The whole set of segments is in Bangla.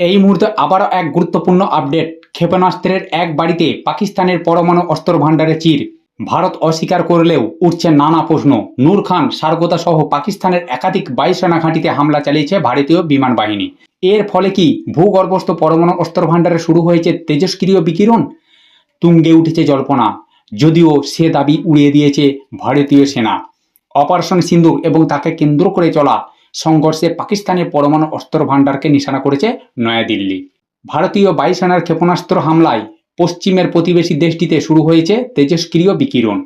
এই মুহূর্তে আবারও এক গুরুত্বপূর্ণ আপডেট। ক্ষেপণাস্ত্রের এক বাড়িতে পাকিস্তানের পরমাণু অস্ত্র ভাণ্ডারে চির। ভারত অস্বীকার করলেও উঠছে নানা প্রশ্ন। নূর খান সারগোদা সহ পাকিস্তানের একাধিক বায়ুসেনা ঘাঁটিতে হামলা চালিয়েছে ভারতীয় বিমান বাহিনী। এর ফলে কি ভূগর্ভস্থ পরমাণু অস্ত্র ভাণ্ডারে শুরু হয়েছে তেজস্ক্রিয় বিকিরণ? তুঙ্গে উঠেছে জল্পনা। যদিও সে দাবি উড়িয়ে দিয়েছে ভারতীয় সেনা। অপারেশন সিন্ধু এবং তাকে কেন্দ্র করে চলা সংঘর্ষে পাকিস্তানের পরমাণু অস্ত্র ভাণ্ডারকে নিশানা করেছে নয়াদিল্লি। ভারতীয় বায়ুসেনার ক্ষেপণাস্ত্র হামলায় পশ্চিমের প্রতিবেশী দেশটিতে শুরু হয়েছে তেজস্ক্রিয় বিকিরণ।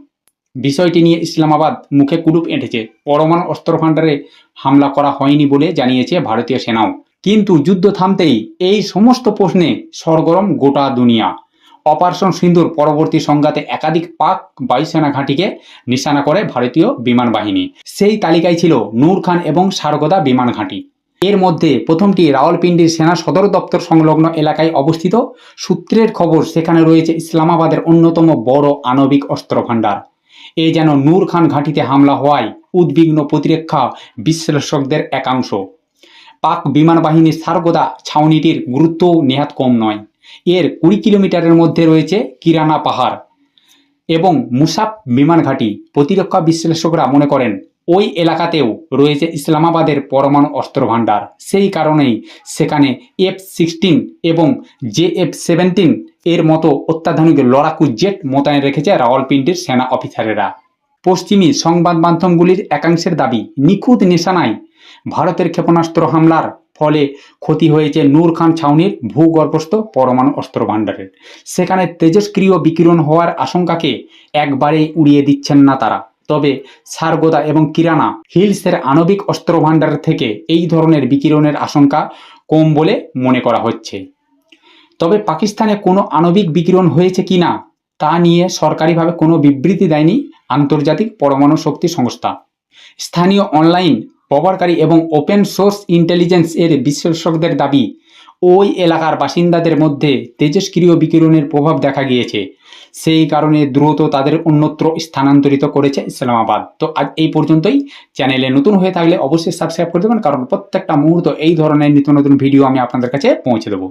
বিষয়টি নিয়ে ইসলামাবাদ মুখে কুলুপ এঁটেছে। পরমাণু অস্ত্র ভাণ্ডারে হামলা করা হয়নি বলে জানিয়েছে ভারতীয় সেনাও। কিন্তু যুদ্ধ থামতেই এই সমস্ত প্রশ্নে সরগরম গোটা দুনিয়া। অপারেশন সিন্ধুর পরবর্তী সংঘাতে একাধিক পাক বায়ুসেনা ঘাঁটিকে নিশানা করে ভারতীয় বিমান বাহিনী। সেই তালিকায় ছিল নূর খান এবং সারগোদা বিমান ঘাঁটি। এর মধ্যে প্রথমটি রাওয়ালপিন্ডির সেনা সদর দপ্তর সংলগ্ন এলাকায় অবস্থিত। সূত্রের খবর, সেখানে রয়েছে ইসলামাবাদের অন্যতম বড় আণবিক অস্ত্র ভাণ্ডার এ যেন নূর খান ঘাঁটিতে হামলা হওয়ায় উদ্বিগ্ন প্রতিরক্ষা বিশ্লেষকদের একাংশ। পাক বিমান বাহিনীর সারগোদা ছাউনিটির গুরুত্বও নেহাত কম নয়। এর কুড়ি কিলোমিটারের মধ্যে রয়েছে কিরানা পাহাড় এবং মুসাফ বিমান ঘাঁটি। প্রতিরক্ষা বিশ্লেষকরা মনে করেন, ওই এলাকাতেও রয়েছে ইসলামাবাদের পরমাণু অস্ত্র ভাণ্ডার সেই কারণেই সেখানে এফ সিক্সটিন এবং জে এফ সেভেন্টিন এর মতো অত্যাধুনিক লড়াকু জেট মোতায়েন রেখেছে রাওয়ালপিন্ডির সেনা অফিসারেরা। পশ্চিমী সংবাদ মাধ্যমগুলির একাংশের দাবি, নিখুঁত নিশানায় ভারতের ক্ষেপণাস্ত্র হামলার ফলে ক্ষতি হয়েছে নূর খান ছাউনির ভূগর্ভস্থ পরমাণু অস্ত্র ভাণ্ডারের সেখানে তেজস্ক্রিয় বিকিরণ হওয়ার আশঙ্কাকে একবারেই উড়িয়ে দিচ্ছেন না তারা। তবে সারগোদা এবং কিরানা হিলসের আণবিক অস্ত্র ভাণ্ডার থেকে এই ধরনের বিকিরণের আশঙ্কা কম বলে মনে করা হচ্ছে। তবে পাকিস্তানে কোনো আণবিক বিকিরণ হয়েছে কি না, তা নিয়ে সরকারিভাবে কোনো বিবৃতি দেয়নি আন্তর্জাতিক পরমাণু শক্তি সংস্থা। স্থানীয় অনলাইন ব্যবহারকারী এবং ওপেন সোর্স ইন্টেলিজেন্স এর বিশ্লেষকদের দাবি, ওই এলাকার বাসিন্দাদের মধ্যে তেজস্ক্রিয় বিকিরণের প্রভাব দেখা গিয়েছে। সেই কারণে দ্রুত তাদের অন্যত্র স্থানান্তরিত করেছে ইসলামাবাদ। তো আজ এই পর্যন্তই। চ্যানেলে নতুন হয়ে থাকলে অবশ্যই সাবস্ক্রাইব করে দেবেন, কারণ প্রত্যেকটা মুহূর্ত এই ধরনের নিত্য নতুন ভিডিও আমি আপনাদের কাছে পৌঁছে দেবো।